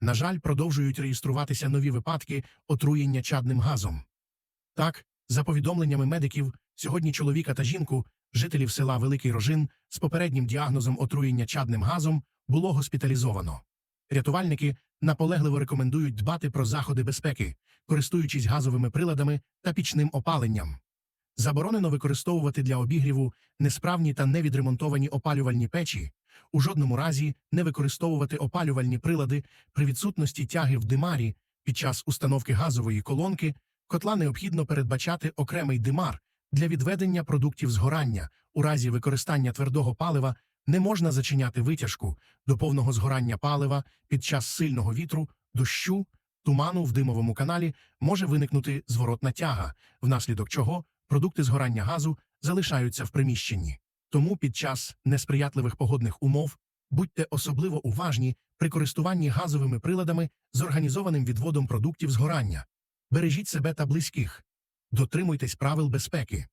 На жаль, продовжують реєструватися нові випадки отруєння чадним газом. Так, за повідомленнями медиків, сьогодні чоловіка та жінку, жителів села Великий Рожин, з попереднім діагнозом отруєння чадним газом було госпіталізовано. Рятувальники наполегливо рекомендують дбати про заходи безпеки, користуючись газовими приладами та пічним опаленням. Заборонено використовувати для обігріву несправні та невідремонтовані опалювальні печі, у жодному разі не використовувати опалювальні прилади при відсутності тяги в димарі під час установки газової колонки, котла необхідно передбачати окремий димар для відведення продуктів згорання. У разі використання твердого палива не можна зачиняти витяжку до повного згорання палива під час сильного вітру, дощу, туману в димовому каналі може виникнути зворотна тяга, внаслідок чого продукти згорання газу залишаються в приміщенні. Тому під час несприятливих погодних умов будьте особливо уважні при користуванні газовими приладами з організованим відводом продуктів згорання. Бережіть себе та близьких. Дотримуйтесь правил безпеки.